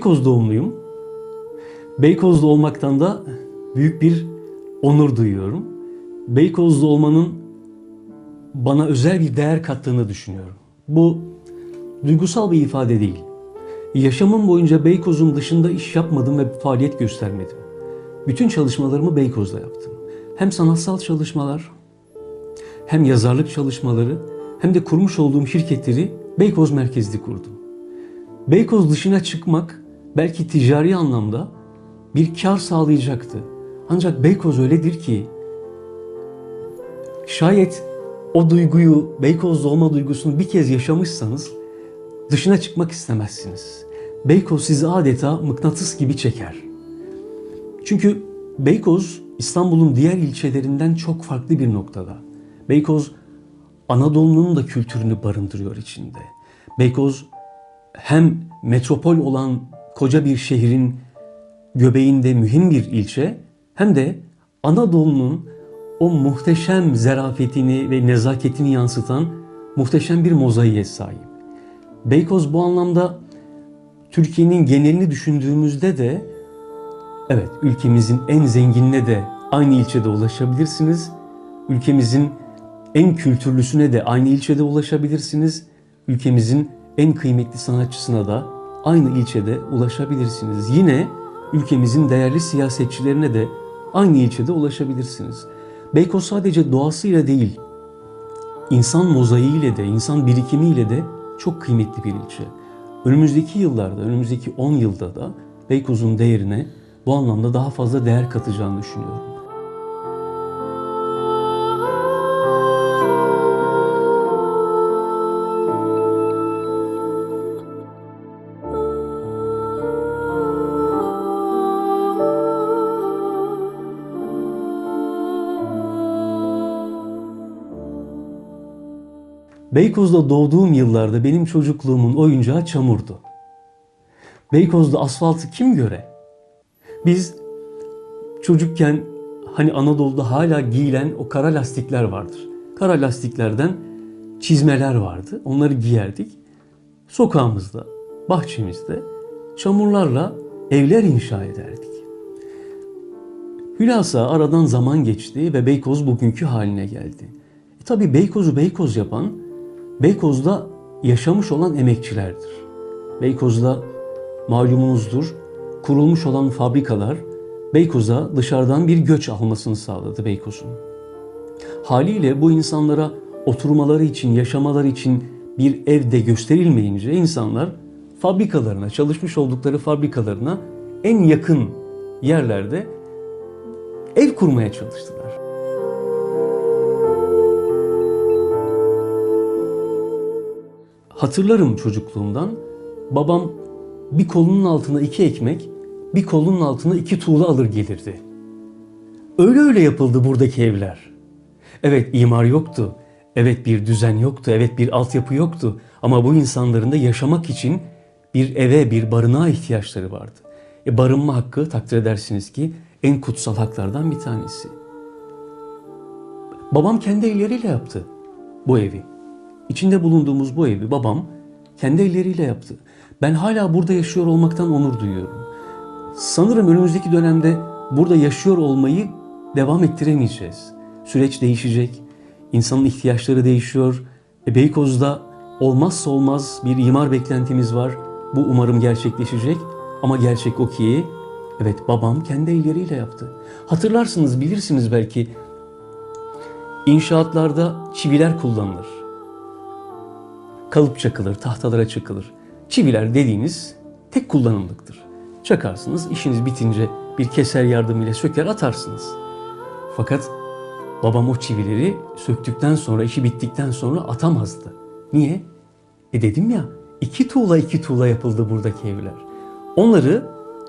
Beykoz doğumluyum. Beykozlu olmaktan da büyük bir onur duyuyorum. Beykozlu olmanın bana özel bir değer kattığını düşünüyorum. Bu duygusal bir ifade değil. Yaşamım boyunca Beykoz'un dışında iş yapmadım ve faaliyet göstermedim. Bütün çalışmalarımı Beykoz'da yaptım. Hem sanatsal çalışmalar, hem yazarlık çalışmaları, hem de kurmuş olduğum şirketleri Beykoz merkezli kurdum. Beykoz dışına çıkmak belki ticari anlamda bir kar sağlayacaktı. Ancak Beykoz öyledir ki şayet o duyguyu, Beykoz'da olma duygusunu bir kez yaşamışsanız dışına çıkmak istemezsiniz. Beykoz sizi adeta mıknatıs gibi çeker. Çünkü Beykoz İstanbul'un diğer ilçelerinden çok farklı bir noktada. Beykoz Anadolu'nun da kültürünü barındırıyor içinde. Beykoz hem metropol olan koca bir şehrin göbeğinde mühim bir ilçe hem de Anadolu'nun o muhteşem zerafetini ve nezaketini yansıtan muhteşem bir mozaiğe sahip. Beykoz bu anlamda Türkiye'nin genelini düşündüğümüzde de evet ülkemizin en zenginine de aynı ilçede ulaşabilirsiniz. Ülkemizin en kültürlüsüne de aynı ilçede ulaşabilirsiniz. Ülkemizin en kıymetli sanatçısına da aynı ilçede ulaşabilirsiniz. Yine ülkemizin değerli siyasetçilerine de aynı ilçede ulaşabilirsiniz. Beykoz sadece doğasıyla değil, insan mozaiğiyle de, insan birikimiyle de çok kıymetli bir ilçe. Önümüzdeki yıllarda, önümüzdeki 10 yılda da Beykoz'un değerine bu anlamda daha fazla değer katacağını düşünüyorum. Beykoz'da doğduğum yıllarda benim çocukluğumun oyuncağı çamurdu. Beykoz'da asfaltı kim göre? Biz çocukken hani Anadolu'da hala giyilen o kara lastikler vardır. Kara lastiklerden çizmeler vardı. Onları giyerdik. Sokağımızda, bahçemizde çamurlarla evler inşa ederdik. Hülasa aradan zaman geçti ve Beykoz bugünkü haline geldi. E tabi Beykoz'u Beykoz yapan Beykoz'da yaşamış olan emekçilerdir. Beykoz'da malumunuzdur kurulmuş olan fabrikalar Beykoz'a dışarıdan bir göç almasını sağladı Beykoz'un. Haliyle bu insanlara oturmaları için, yaşamaları için bir evde gösterilmeyince insanlar fabrikalarına, çalışmış oldukları fabrikalarına en yakın yerlerde ev kurmaya çalıştılar. Hatırlarım çocukluğumdan babam bir kolunun altına iki ekmek, bir kolunun altına iki tuğla alır gelirdi. Öyle öyle yapıldı buradaki evler. Evet imar yoktu. Evet bir düzen yoktu. Evet bir altyapı yoktu. Ama bu insanların da yaşamak için bir eve, bir barınağa ihtiyaçları vardı. E barınma hakkı takdir edersiniz ki en kutsal haklardan bir tanesi. Babam kendi elleriyle yaptı bu evi. İçinde bulunduğumuz bu evi babam kendi elleriyle yaptı. Ben hala burada yaşıyor olmaktan onur duyuyorum. Sanırım önümüzdeki dönemde burada yaşıyor olmayı devam ettiremeyeceğiz. Süreç değişecek, insanın ihtiyaçları değişiyor. E Beykoz'da olmazsa olmaz bir imar beklentimiz var. Bu umarım gerçekleşecek. Ama gerçek o ki, evet babam kendi elleriyle yaptı. Hatırlarsınız, bilirsiniz belki. İnşaatlarda çiviler kullanılır. Kalıp çakılır, tahtalara çakılır. Çiviler dediğiniz tek kullanımlıktır. Çakarsınız, işiniz bitince bir keser yardımıyla söker atarsınız. Fakat babam o çivileri söktükten sonra, işi bittikten sonra atamazdı. Niye? E dedim ya, iki tuğla iki tuğla yapıldı buradaki evler. Onları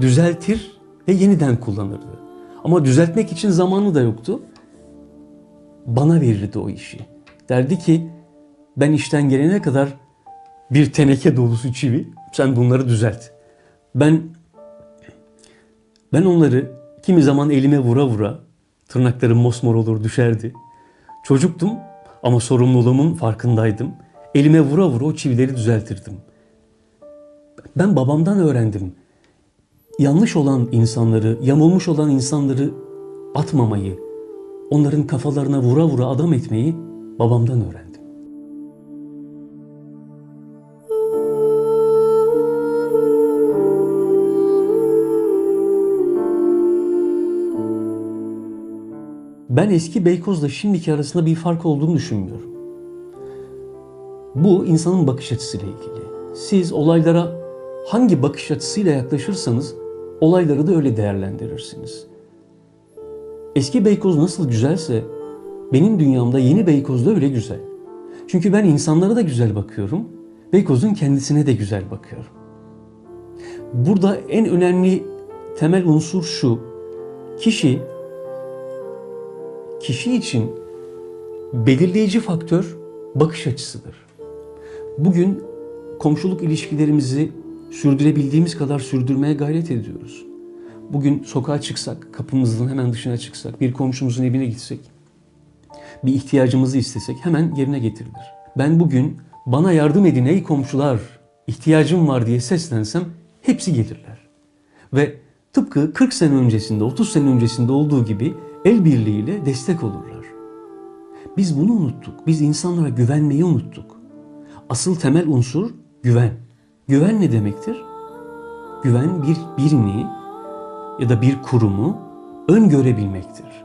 düzeltir ve yeniden kullanırdı. Ama düzeltmek için zamanı da yoktu. Bana verirdi o işi. Derdi ki ben işten gelene kadar bir teneke dolusu çivi sen bunları düzelt. Ben ben onları kimi zaman elime vura vura tırnaklarım mosmor olur düşerdi. Çocuktum ama sorumluluğumun farkındaydım. Elime vura vura o çivileri düzeltirdim. Ben babamdan öğrendim. Yanlış olan insanları, yamulmuş olan insanları atmamayı, onların kafalarına vura vura adam etmeyi babamdan öğrendim. Ben eski Beykoz'la şimdiki arasında bir fark olduğunu düşünmüyorum. Bu insanın bakış açısıyla ilgili. Siz olaylara hangi bakış açısıyla yaklaşırsanız olayları da öyle değerlendirirsiniz. Eski Beykoz nasıl güzelse benim dünyamda yeni Beykoz da öyle güzel. Çünkü ben insanlara da güzel bakıyorum. Beykoz'un kendisine de güzel bakıyorum. Burada en önemli temel unsur şu. Kişi kişi için belirleyici faktör bakış açısıdır. Bugün komşuluk ilişkilerimizi sürdürebildiğimiz kadar sürdürmeye gayret ediyoruz. Bugün sokağa çıksak, kapımızın hemen dışına çıksak, bir komşumuzun evine gitsek, bir ihtiyacımızı istesek hemen yerine getirilir. Ben bugün bana yardım edin ey komşular, ihtiyacım var diye seslensem hepsi gelirler. Ve tıpkı 40 sene öncesinde, 30 sene öncesinde olduğu gibi el birliğiyle destek olurlar. Biz bunu unuttuk. Biz insanlara güvenmeyi unuttuk. Asıl temel unsur güven. Güven ne demektir? Güven bir birini ya da bir kurumu öngörebilmektir.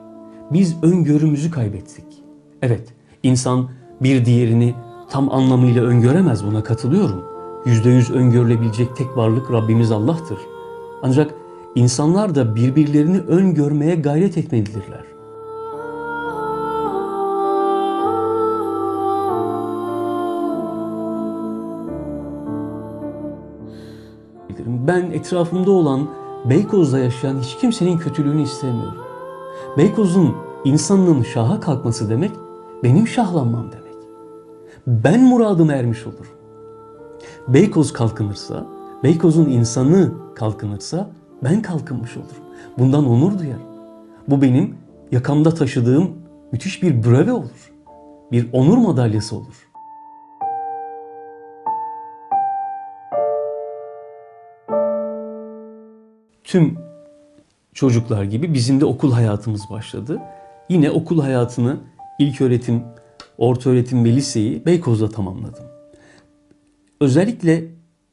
Biz öngörümüzü kaybettik. Evet, insan bir diğerini tam anlamıyla öngöremez buna katılıyorum. Yüzde yüz öngörülebilecek tek varlık Rabbimiz Allah'tır. Ancak insanlar da birbirlerini öngörmeye gayret etmelidirler. Ben etrafımda olan Beykoz'da yaşayan hiç kimsenin kötülüğünü istemiyorum. Beykoz'un insanlığın şaha kalkması demek benim şahlanmam demek. Ben muradıma ermiş olurum. Beykoz kalkınırsa, Beykoz'un insanı kalkınırsa ben kalkınmış olurum. Bundan onur duyarım. Bu benim yakamda taşıdığım müthiş bir breve olur. Bir onur madalyası olur. Tüm çocuklar gibi bizim de okul hayatımız başladı. Yine okul hayatını ilk öğretim, orta öğretim ve liseyi Beykoz'da tamamladım. Özellikle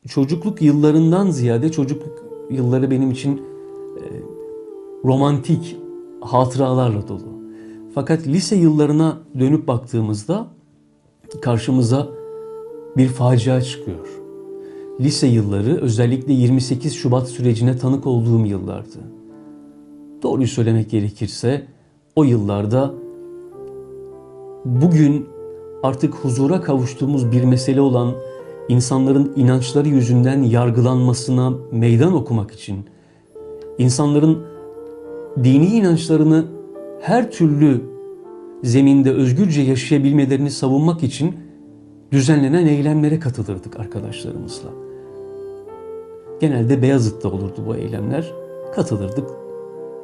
çocukluk yıllarından ziyade çocukluk yılları benim için e, romantik hatıralarla dolu. Fakat lise yıllarına dönüp baktığımızda karşımıza bir facia çıkıyor. Lise yılları özellikle 28 Şubat sürecine tanık olduğum yıllardı. Doğruyu söylemek gerekirse o yıllarda bugün artık huzura kavuştuğumuz bir mesele olan insanların inançları yüzünden yargılanmasına meydan okumak için, insanların dini inançlarını her türlü zeminde özgürce yaşayabilmelerini savunmak için düzenlenen eylemlere katılırdık arkadaşlarımızla. Genelde Beyazıt'ta olurdu bu eylemler. Katılırdık,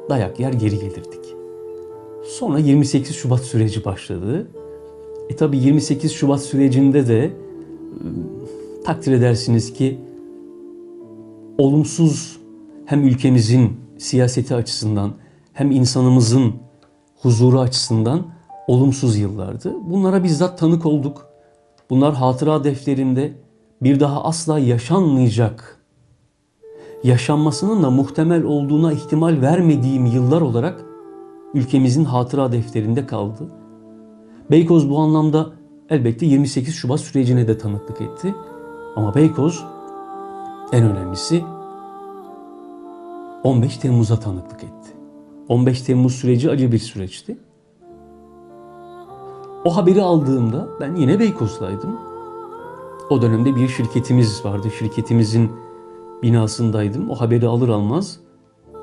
dayak yer geri gelirdik. Sonra 28 Şubat süreci başladı. E tabi 28 Şubat sürecinde de takdir edersiniz ki olumsuz hem ülkemizin siyaseti açısından hem insanımızın huzuru açısından olumsuz yıllardı. Bunlara bizzat tanık olduk. Bunlar hatıra defterinde bir daha asla yaşanmayacak, yaşanmasının da muhtemel olduğuna ihtimal vermediğim yıllar olarak ülkemizin hatıra defterinde kaldı. Beykoz bu anlamda elbette 28 Şubat sürecine de tanıklık etti. Ama Beykoz en önemlisi 15 Temmuz'a tanıklık etti. 15 Temmuz süreci acı bir süreçti. O haberi aldığımda ben yine Beykoz'daydım. O dönemde bir şirketimiz vardı. Şirketimizin binasındaydım. O haberi alır almaz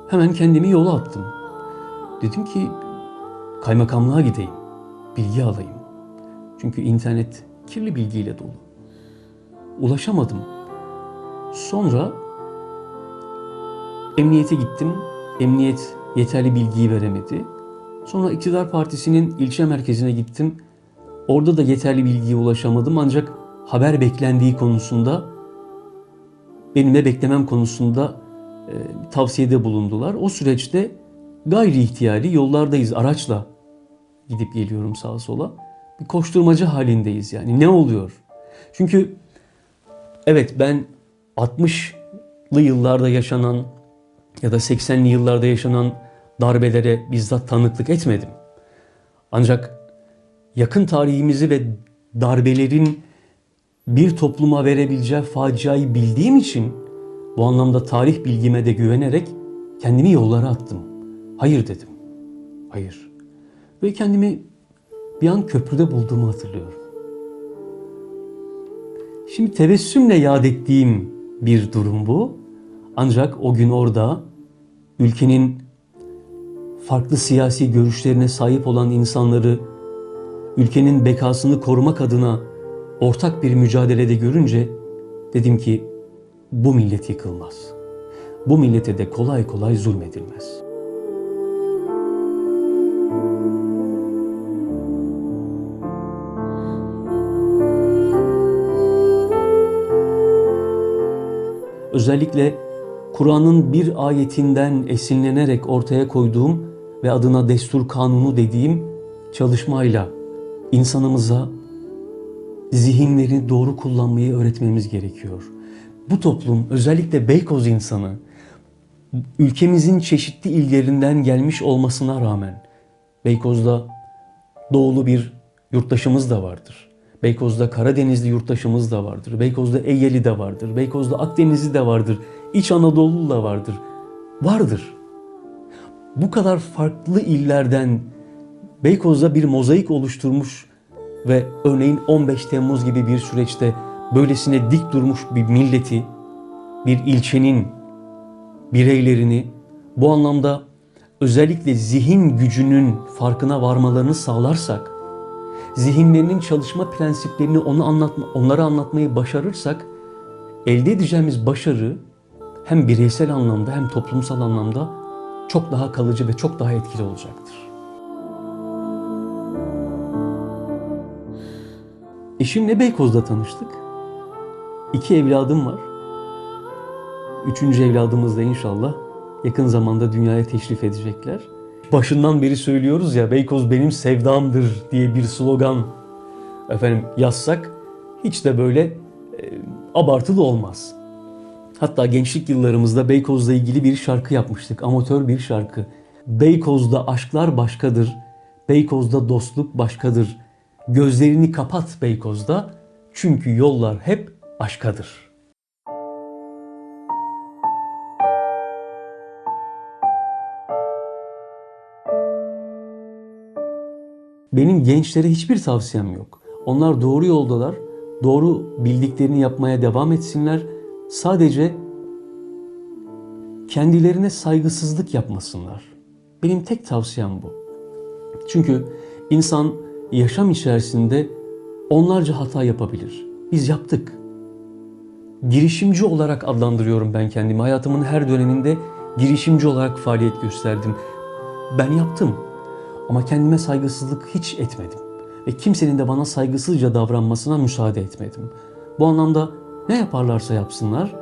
hemen kendimi yola attım. Dedim ki kaymakamlığa gideyim. Bilgi alayım. Çünkü internet kirli bilgiyle dolu. Ulaşamadım. Sonra emniyete gittim. Emniyet yeterli bilgiyi veremedi. Sonra iktidar partisinin ilçe merkezine gittim. Orada da yeterli bilgiye ulaşamadım ancak haber beklendiği konusunda benimle beklemem konusunda e, tavsiyede bulundular. O süreçte gayri ihtiyari yollardayız araçla gidip geliyorum sağa sola. Bir koşturmacı halindeyiz yani ne oluyor? Çünkü evet ben 60'lı yıllarda yaşanan ya da 80'li yıllarda yaşanan darbelere bizzat tanıklık etmedim. Ancak yakın tarihimizi ve darbelerin bir topluma verebileceği faciayı bildiğim için bu anlamda tarih bilgime de güvenerek kendimi yollara attım. Hayır dedim. Hayır. Ve kendimi bir an köprüde bulduğumu hatırlıyorum. Şimdi tebessümle yad ettiğim bir durum bu. Ancak o gün orada ülkenin farklı siyasi görüşlerine sahip olan insanları ülkenin bekasını korumak adına ortak bir mücadelede görünce dedim ki bu millet yıkılmaz. Bu millete de kolay kolay zulmedilmez. Özellikle Kur'an'ın bir ayetinden esinlenerek ortaya koyduğum ve adına destur kanunu dediğim çalışmayla insanımıza zihinleri doğru kullanmayı öğretmemiz gerekiyor. Bu toplum özellikle Beykoz insanı ülkemizin çeşitli illerinden gelmiş olmasına rağmen Beykoz'da doğulu bir yurttaşımız da vardır. Beykoz'da Karadenizli yurttaşımız da vardır. Beykoz'da Eyyeli de vardır. Beykoz'da Akdenizli de vardır. İç Anadolu da vardır. Vardır. Bu kadar farklı illerden Beykoz'da bir mozaik oluşturmuş ve örneğin 15 Temmuz gibi bir süreçte böylesine dik durmuş bir milleti, bir ilçenin bireylerini bu anlamda özellikle zihin gücünün farkına varmalarını sağlarsak, zihinlerinin çalışma prensiplerini onu anlatma, onlara anlatmayı başarırsak, elde edeceğimiz başarı hem bireysel anlamda hem toplumsal anlamda çok daha kalıcı ve çok daha etkili olacaktır. Eşimle Beykoz'da tanıştık. İki evladım var. Üçüncü evladımız da inşallah yakın zamanda dünyaya teşrif edecekler. Başından beri söylüyoruz ya Beykoz benim sevdamdır diye bir slogan efendim yazsak hiç de böyle e, abartılı olmaz. Hatta gençlik yıllarımızda Beykoz'la ilgili bir şarkı yapmıştık. Amatör bir şarkı. Beykoz'da aşklar başkadır. Beykoz'da dostluk başkadır. Gözlerini kapat Beykoz'da. Çünkü yollar hep aşkadır. Benim gençlere hiçbir tavsiyem yok. Onlar doğru yoldalar. Doğru bildiklerini yapmaya devam etsinler. Sadece kendilerine saygısızlık yapmasınlar. Benim tek tavsiyem bu. Çünkü insan yaşam içerisinde onlarca hata yapabilir. Biz yaptık. Girişimci olarak adlandırıyorum ben kendimi. Hayatımın her döneminde girişimci olarak faaliyet gösterdim. Ben yaptım. Ama kendime saygısızlık hiç etmedim. Ve kimsenin de bana saygısızca davranmasına müsaade etmedim. Bu anlamda ne yaparlarsa yapsınlar,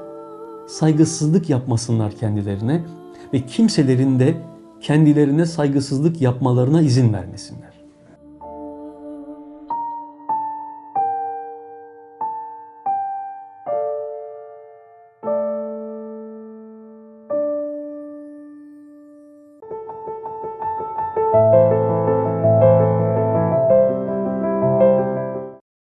saygısızlık yapmasınlar kendilerine ve kimselerin de kendilerine saygısızlık yapmalarına izin vermesinler.